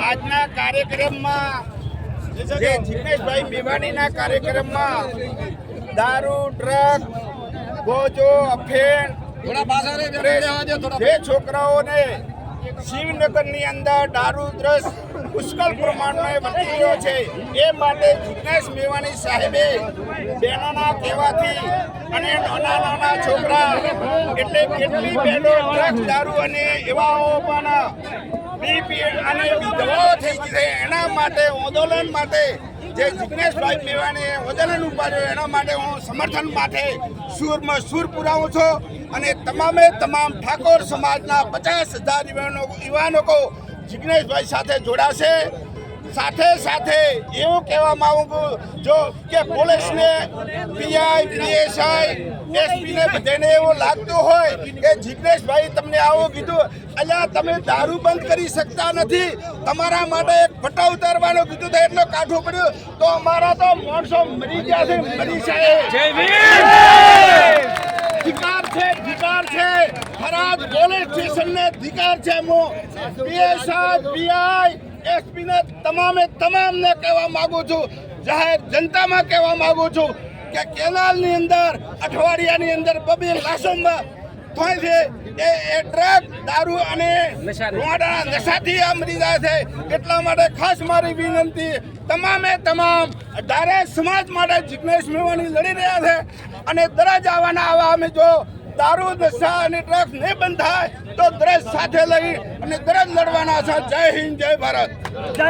આજના કાર્યક્રમમાં જે જિગ્નેશભાઈ મેવાણીના કાર્યક્રમમાં દારૂ ડ્રગ ગોજો અફેણ જે છોકરાઓને શિવનગરની અંદર દારૂ દ્રસ પુષ્કળ પ્રમાણમાં વધી રહ્યો છે. એ માટે જિગ્નેશ મેવાણી સાહેબે બહેનોના કહેવાથી અને નાના નાના છોકરા એટલે કેટલી બહેનો ડ્રગ્સ, દારૂ અને પણ બીપી અને દવાઓ થઈ છે. એના માટે આંદોલન માટે જે જિગ્નેશભાઈ મેવાણીએ આંદોલન ઉપાડ્યો એના માટે હું સમર્થન માટે સુરમાં સુર પુરાવું છું. અને તમામે તમામ ઠાકોર સમાજના પચાસ હજાર યુવાનો યુવાનો જિગ્નેશભાઈ સાથે જોડાશે. સાથે સાથે એવું કહેવા માંગુ જો કે પોલીસને પીઆઈ, પીએસઆઈ, એસપીને બધાને એવું લાગતું હોય કે જિગ્નેશભાઈ તમને આવું કીધું, અલ્યા તમે દારૂ બંધ કરી શકતા નથી. તમારા માટે એક ફટા ઉતારવાનું કીધું તો એટલો કાઠું પડ્યું. તો અમારા તો માણસો મરી ગયા છે, મરી જાય. છે થરાદ પોલીસ સ્ટેશનને અધિકાર છે મો પીએસઆઈ પીઆઈ એસપી ને તમામે તમામને કહેવા માંગુ છું. જાહેર જનતામાં કહેવા માંગુ છું કે કેનાલની અંદર અઠવાડિયાની અંદર બબે લાશોમાં થાય છે એ એ ટ્રક દારૂ અને રૂંવાડા નશાથી આ મરી જાય છે. એટલા માટે ખાસ મારી વિનંતી તમામે તમામ ધારે સમાજ માટે જિગ્નેશ મેવાણી લડી રહ્યા છે. અને દરજ આવવાના આવા અમે જો દારૂ નશા અને ડ્રગ્સ નહીં બંધ થાય તો દરજ સાથે લઈ અને દરજ લડવાના છે. જય હિન્દ, જય ભારત. જય